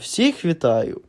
Всіх вітаю!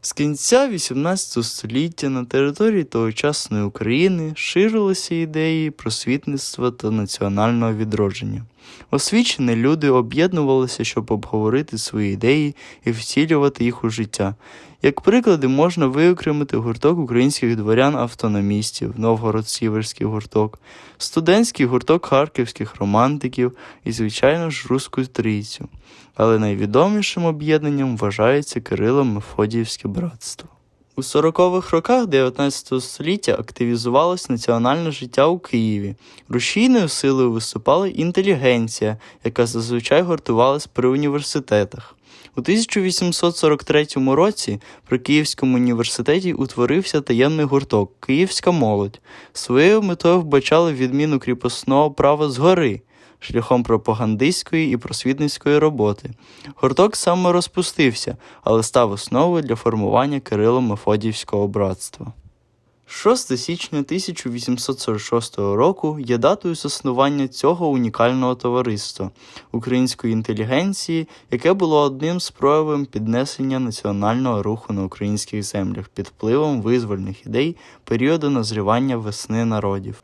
З кінця XVIII століття на території тогочасної України ширилися ідеї просвітництва та національного відродження. Освічені люди об'єднувалися, щоб обговорити свої ідеї і втілювати їх у життя. Як приклади можна виокремити гурток українських дворян-автономістів, Новгород-Сіверський гурток, студентський гурток харківських романтиків і, звичайно ж, Руську трійцю. Але найвідомішим об'єднанням вважається Кирило-Мефодіївське братство. У 40-х роках 19 століття активізувалось національне життя у Києві. Рушійною силою виступала інтелігенція, яка зазвичай гуртувалась при університетах. У 1843 році при Київському університеті утворився таємний гурток Київська молодь. Своєю метою вбачали відміну кріпосного права згори шляхом пропагандистської і просвітницької роботи. Гурток саме розпустився, але став основою для формування Кирило-Мефодіївського братства. 6 січня 1846 року є датою заснування цього унікального товариства української інтелігенції, яке було одним з проявів піднесення національного руху на українських землях під впливом визвольних ідей періоду назрівання весни народів.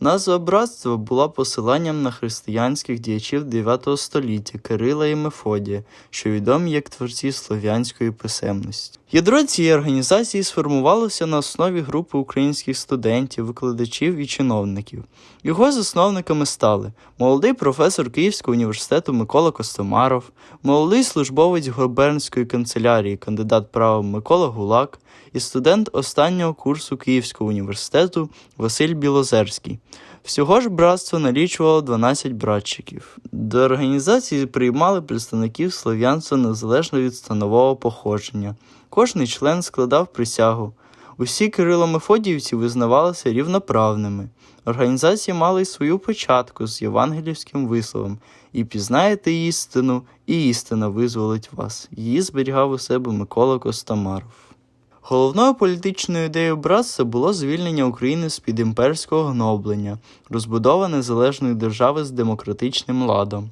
Назва братства була посиланням на християнських діячів 9 століття Кирила і Мефодія, що відомі як творці слов'янської писемності. Ядро цієї організації сформувалося на основі групи українських студентів, викладачів і чиновників. Його засновниками стали молодий професор Київського університету Микола Костомаров, молодий службовець губернської канцелярії, кандидат права Микола Гулак і студент останнього курсу Київського університету Василь Білозерський. Всього ж братство налічувало 12 братчиків. До організації приймали представників слов'янства незалежно від станового походження. Кожний член складав присягу. Усі Кирило-Мефодіївці визнавалися рівноправними. Організація мала й свою початку з євангелівським висловом і пізнаєте істину, і істина визволить вас. Її зберігав у себе Микола Костомаров. Головною політичною ідеєю братства було звільнення України з-під імперського гноблення, розбудова незалежної держави з демократичним ладом.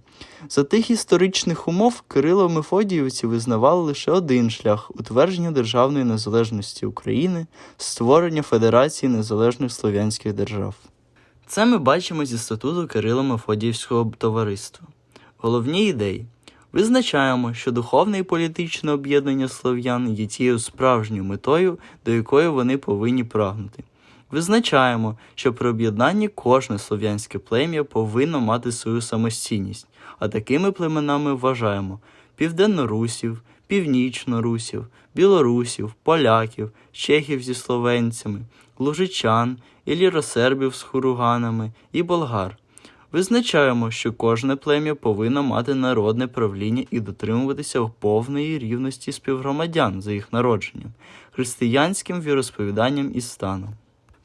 За тих історичних умов Кирило Мефодіївці визнавали лише один шлях утвердження державної незалежності України, створення Федерації незалежних слов'янських держав. Це ми бачимо зі статуту Кирило Мефодіївського товариства. Головні ідеї. Визначаємо, що духовне і політичне об'єднання слов'ян є тією справжньою метою, до якої вони повинні прагнути. Визначаємо, що при об'єднанні кожне слов'янське плем'я повинно мати свою самостійність, а такими племенами вважаємо південнорусів, північнорусів, білорусів, поляків, чехів зі словенцями, лужичан, іліросербів з хуруганами і болгар. Визначаємо, що кожне плем'я повинно мати народне правління і дотримуватися повної рівності співгромадян за їх народженням, християнським віросповіданням і станом.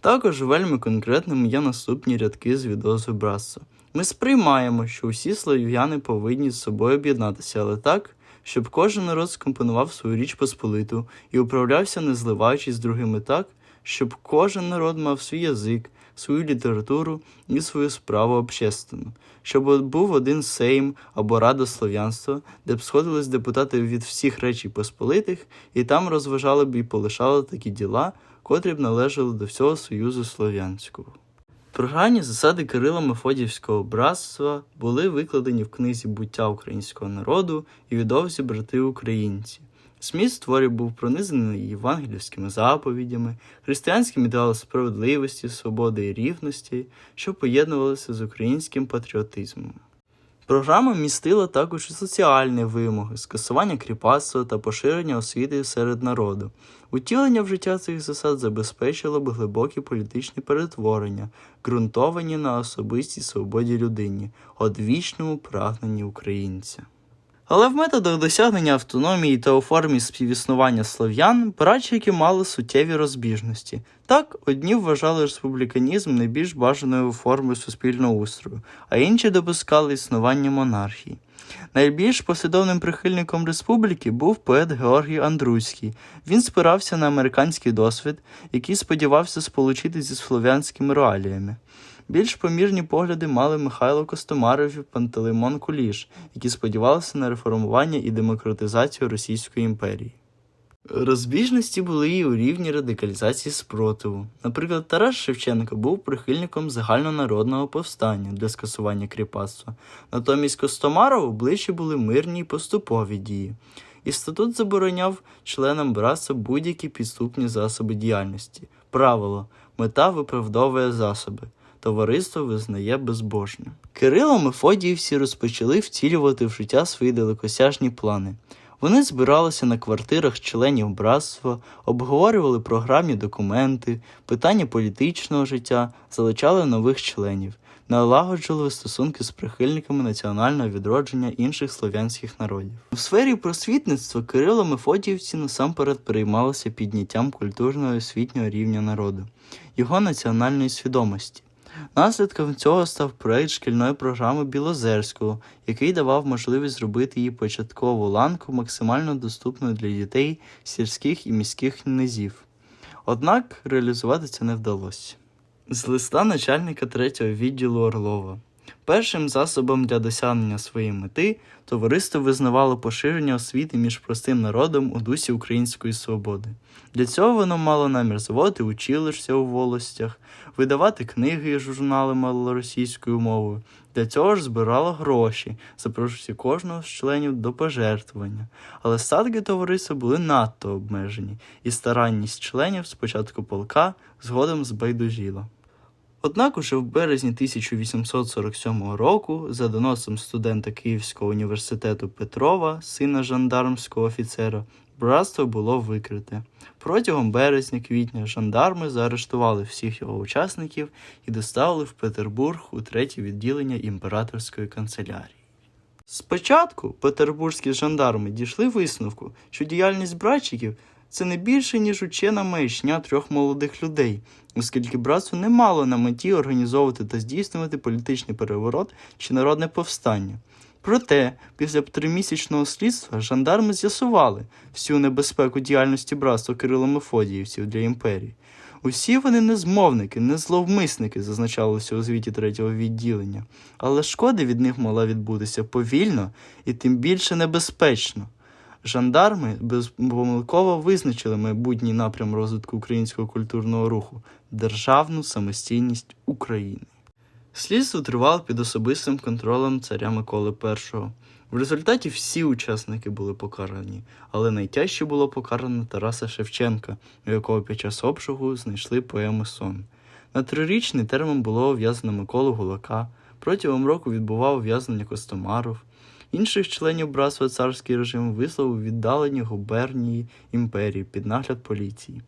Також вельми конкретними є наступні рядки з відозу братства. Ми сприймаємо, що усі слов'яни повинні з собою об'єднатися, але так, щоб кожен народ скомпонував свою річ посполиту і управлявся, не зливаючись з другими так, щоб кожен народ мав свій язик, свою літературу і свою справу общественну, щоб був один сейм або рада слов'янства, де б сходились депутати від всіх речей посполитих, і там розважали б і полишали такі діла, котрі б належали до всього Союзу Слов'янського. Програмні засади Кирила Мефодіївського братства були викладені в книзі буття українського народу і відовзі брати українці. Зміст творів був пронизаний євангелівськими заповідями, християнським ідеалом справедливості, свободи і рівності, що поєднувалися з українським патріотизмом. Програма містила також і соціальні вимоги, скасування кріпацтва та поширення освіти серед народу. Утілення в життя цих засад забезпечило б глибокі політичні перетворення, ґрунтовані на особистій свободі людині, одвічному прагненні українця. Але в методах досягнення автономії та у формі співіснування слов'ян братчики мали суттєві розбіжності. Так, одні вважали республіканізм найбільш бажаною формою суспільного устрою, а інші допускали існування монархії. Найбільш послідовним прихильником республіки був поет Георгій Андруцький. Він спирався на американський досвід, який сподівався сполучити зі слов'янськими реаліями. Більш помірні погляди мали Михайло Костомаров і Пантелеймон Куліш, які сподівалися на реформування і демократизацію Російської імперії. Розбіжності були і у рівні радикалізації спротиву. Наприклад, Тарас Шевченко був прихильником загальнонародного повстання для скасування кріпацтва. Натомість Костомарову ближче були мирні й поступові дії. І статут забороняв членам братства будь-які підступні засоби діяльності. Правило мета виправдовує засоби. Товариство визнає безбожним. Кирило Мефодіївці розпочали втілювати в життя свої далекосяжні плани. Вони збиралися на квартирах членів братства, обговорювали програмні документи, питання політичного життя, залучали нових членів, налагоджували стосунки з прихильниками національного відродження інших слов'янських народів. У сфері просвітництва Кирило Мефодіївці насамперед переймалися підняттям культурного освітнього рівня народу, його національної свідомості. Наслідком цього став проект шкільної програми Білозерського, який давав можливість зробити її початкову ланку максимально доступною для дітей сільських і міських низів. Однак реалізувати це не вдалося. З листа начальника третього відділу Орлова. Першим засобом для досягнення своєї мети товариство визнавало поширення освіти між простим народом у дусі української свободи. Для цього воно мало намір заводити училища у волостях, видавати книги і журнали малоросійською мовою. Для цього ж збирало гроші, запрошуючи кожного з членів до пожертвування. Але статки товариства були надто обмежені, і старанність членів спочатку полка згодом збайдужіла. Однак уже в березні 1847 року, за доносом студента Київського університету Петрова, сина жандармського офіцера, братство було викрите. Протягом березня-квітня жандарми заарештували всіх його учасників і доставили в Петербург у третє відділення імператорської канцелярії. Спочатку петербурзькі жандарми дійшли висновку, що діяльність братчиків це не більше, ніж учена маячня трьох молодих людей, оскільки братство не мало на меті організовувати та здійснювати політичний переворот чи народне повстання. Проте, після тримісячного слідства жандарми з'ясували всю небезпеку діяльності братства Кирило Мефодіївців для імперії. Усі вони не змовники, не зловмисники, зазначалося у звіті третього відділення, але шкода від них могла відбутися повільно і тим більше небезпечно. Жандарми безпомилково визначили майбутній напрям розвитку українського культурного руху державну самостійність України. Слідство тривало під особистим контролем царя Миколи І. В результаті всі учасники були покарані, але найтяжче було покарано Тараса Шевченка, у якого під час обшугу знайшли поему Сон. На трирічний термін було ув'язнено Миколу Гулака, протягом року відбував ув'язнення Костомаров. Інших членів братства царський режим вислав у віддалені губернії імперії під нагляд поліції.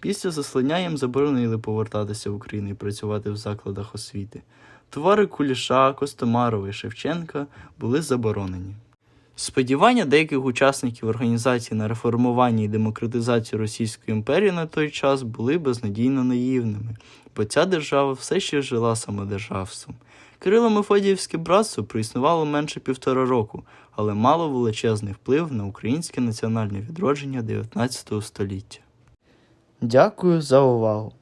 Після заслання їм заборонили повертатися в Україну і працювати в закладах освіти. Твори Куліша, Костомарова і Шевченка були заборонені. Сподівання деяких учасників організації на реформування і демократизацію Російської імперії на той час були безнадійно наївними, бо ця держава все ще жила самодержавством. Кирило Мефодіївське братство проіснувало менше півтора року, але мало величезний вплив на українське національне відродження 19 століття. Дякую за увагу!